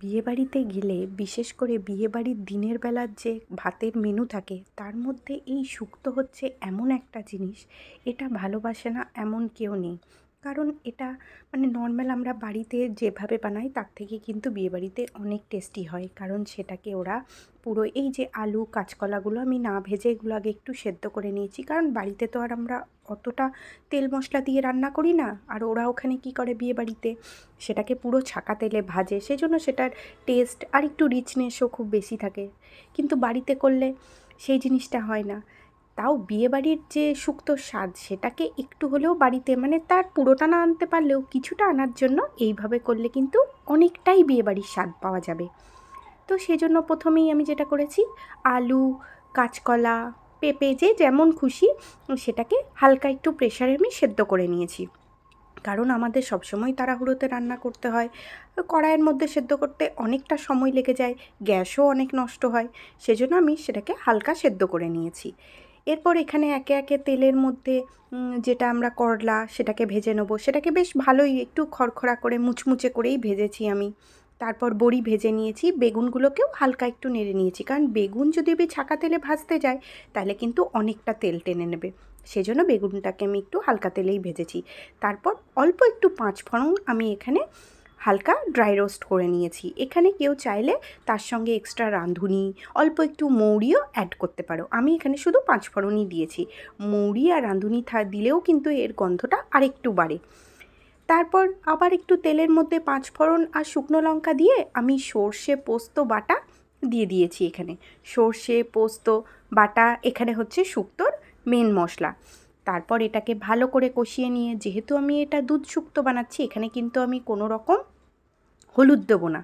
বিয়েবাড়িতে গেলে, বিশেষ করে বিয়েবাড়ির দিনের বেলার যে ভাতের মেনু থাকে, তার মধ্যে এই সুক্ত হচ্ছে এমন একটা জিনিস, এটা ভালোবাসে না এমন কেউ নেই। কারণ এটা মানে নর্মাল আমরা বাড়িতে যেভাবে বানাই, তার থেকে কিন্তু বিয়েবাড়িতে অনেক টেস্টি হয়। কারণ সেটাকে ওরা পুরো এই যে আলু, কাঁচকলাগুলো আমি না ভেজে এগুলো আগে একটু সেদ্ধ করে নিয়েছি। কারণ বাড়িতে তো আর আমরা অতটা তেল মশলা দিয়ে রান্না করি না। আর ওরা ওখানে কি করে বিয়েবাড়িতে? সেটাকে পুরো ছাকা তেলে ভাজে। সেজন্য সেটার টেস্ট আর একটু রিচনেসও খুব বেশি থাকে। কিন্তু বাড়িতে করলে সেই জিনিসটা হয় না। তাও বিয়েবাড়ির যে শুক্তোর স্বাদ, সেটাকে একটু হলেও বাড়িতে মানে তার পুরোটা না আনতে পারলেও কিছুটা আনার জন্য এইভাবে করলে কিন্তু অনেকটাই বিয়েবাড়ির স্বাদ পাওয়া যাবে। তো সেজন্য প্রথমেই আমি যেটা করেছি, আলু, কাঁচকলা, পেঁপে, যে যেমন খুশি, সেটাকে হালকা একটু প্রেশারে আমি সেদ্ধ করে নিয়েছি। কারণ আমাদের সবসময় তাড়াহুড়োতে রান্না করতে হয়, কড়াইয়ের মধ্যে সেদ্ধ করতে অনেকটা সময় লেগে যায়, গ্যাসও অনেক নষ্ট হয়, সেজন্য আমি সেটাকে হালকা সেদ্ধ করে নিয়েছি। এরপর এখানে একে একে তেলের মধ্যে যেটা আমরা করলা, সেটাকে ভেজে নেব। সেটাকে বেশ ভালোই একটু খড়খড়া করে, মুচমুচে করেই ভেজেছি আমি। তারপর বড়ি ভেজে নিয়েছি, বেগুনগুলোকেও হালকা একটু নেড়ে নিয়েছি। কারণ বেগুন যদি আমি ছাকা তেলে ভাজতে যাই তাহলে কিন্তু অনেকটা তেল টেনে নেবে। সেজন্য বেগুনটাকে আমি একটু হালকা তেলেই ভেজেছি। তারপর অল্প একটু পাঁচ ফোড়ন আমি এখানে হালকা ড্রাই রোস্ট করে নিয়েছি। এখানে কেউ চাইলে তার সঙ্গে এক্সট্রা রাঁধুনি, অল্প একটু মৌরিও অ্যাড করতে পারো। আমি এখানে শুধু পাঁচ ফোড়নই দিয়েছি। মৌরি আর রাঁধুনি থা, দিলেও কিন্তু এর গন্ধটা আরেকটু বাড়ে। তারপর আবার একটু তেলের মধ্যে পাঁচ ফোড়ন আর শুকনো লঙ্কা দিয়ে আমি সর্ষে পোস্ত বাটা দিয়ে দিয়েছি এখানে। সর্ষে পোস্ত বাটা এখানে হচ্ছে শুক্তোর মেন মশলা। তারপর এটাকে ভালো করে কষিয়ে নিয়ে, যেহেতু আমি এটা দুধ শুক্তো বানাচ্ছি, এখানে কিন্তু আমি কোনো রকম হলুদ দেবো না।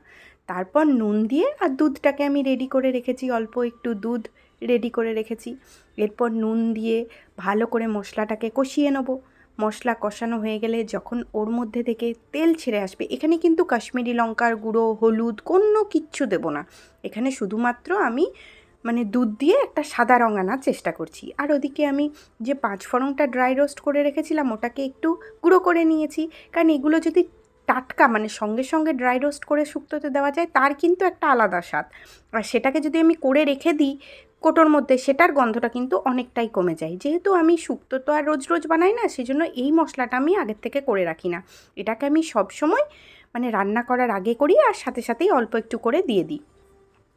তারপর নুন দিয়ে আর দুধটাকে আমি রেডি করে রেখেছি, অল্প একটু দুধ রেডি করে রেখেছি। এরপর নুন দিয়ে ভালো করে মশলাটাকে কষিয়ে নেব। মশলা কষানো হয়ে গেলে যখন ওর মধ্যে থেকে তেল ছেড়ে আসবে, এখানে কিন্তু কাশ্মীরি লঙ্কার গুঁড়ো, হলুদ কোনো কিচ্ছু দেবো না। এখানে শুধুমাত্র আমি মানে দুধ দিয়ে একটা সাদা রঙ আনার চেষ্টা করছি। আর ওদিকে আমি যে পাঁচ ফোড়নটা ড্রাই রোস্ট করে রেখেছিলাম, ওটাকে একটু গুঁড়ো করে নিয়েছি। কারণ এগুলো যদি টাটকা মানে সঙ্গে সঙ্গে ড্রাই রোস্ট করে শুক্তোতে দেওয়া যায়, তার কিন্তু একটা আলাদা স্বাদ। আর সেটাকে যদি আমি করে রেখে দিই কোটোর মধ্যে, সেটার গন্ধটা কিন্তু অনেকটাই কমে যায়। যেহেতু আমি শুক্তো তো আর রোজ রোজ বানাই না, সেজন্য এই মশলাটা আমি আগের থেকে করে রাখি না। এটাকে আমি সব সময় মানে রান্না করার আগে করি আর সাথে সাথেই অল্প একটু করে দিয়ে দিই।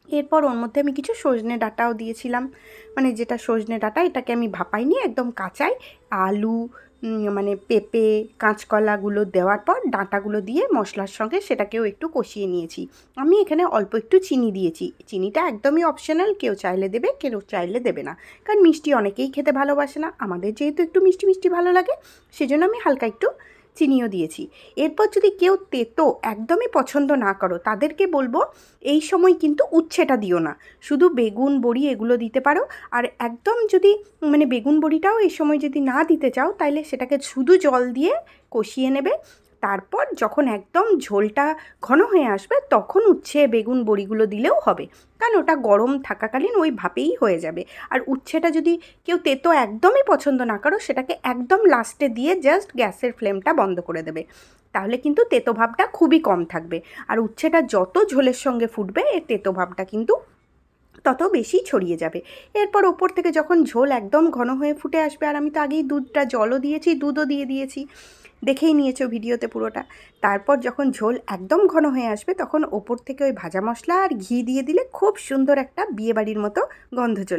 এরপর ওর মধ্যে আমি কিছু সজনে ডাঁটাও দিয়েছিলাম। মানে যেটা সজনে ডাঁটা, এটাকে আমি ভাপাইনি একদম কাঁচাই আলু মানে পেঁপে, কাঁচকলাগুলো দেওয়ার পর ডাঁটাগুলো দিয়ে মশলার সঙ্গে সেটাকেও একটু কষিয়ে নিয়েছি। আমি এখানে অল্প একটু চিনি দিয়েছি। চিনিটা একদমই অপশনাল কেউ চাইলে দেবে, কেউ চাইলে দেবে না। কারণ মিষ্টি অনেকেই খেতে ভালোবাসে না। আমাদের যেহেতু একটু মিষ্টি মিষ্টি ভালো লাগে, সেজন্য আমি হালকা একটু চিনিও দিয়েছি। এরপর যদি কেউ তেতো একদমই পছন্দ না করো, তাদেরকে বলব, এই সময় কিন্তু উচ্ছেটা দিও না। শুধু বেগুন বড়ি এগুলো দিতে পারো। আর একদম যদি মানে বেগুন বড়িটাও এই সময় যদি না দিতে চাও তাহলে সেটাকে শুধু জল দিয়ে কষিয়ে নেবে। তারপর যখন একদম ঝোলটা ঘন হয়ে আসবে, তখন উচ্ছে বেগুন বড়িগুলো দিলেও হবে। কারণ ওটা গরম থাকাকালীন ওই ভাপেই হয়ে যাবে। আর উচ্ছেটা যদি কেউ তেতো একদমই পছন্দ না করো, সেটাকে একদম লাস্টে দিয়ে জাস্ট গ্যাসের ফ্লেমটা বন্ধ করে দেবে। তাহলে কিন্তু তেতো ভাবটা খুবই কম থাকবে। আর উচ্ছেটা যত ঝোলের সঙ্গে ফুটবে, এর তেতো ভাবটা কিন্তু তত বেশি ছড়িয়ে যাবে। এরপর ওপর থেকে যখন ঝোল একদম ঘন হয়ে ফুটে আসবে, আর আমি তো আগেই দুধটা জলও দিয়েছি, দুধও দিয়ে দিয়েছি দেখেই নিয়েছো ভিডিওতে পুরোটা। তারপর যখন ঝোল একদম ঘন হয়ে আসবে, তখন ওপর থেকে ওই ভাজা মশলা আর ঘি দিয়ে দিলে খুব সুন্দর একটা বিয়েবাড়ির মতো গন্ধ চলে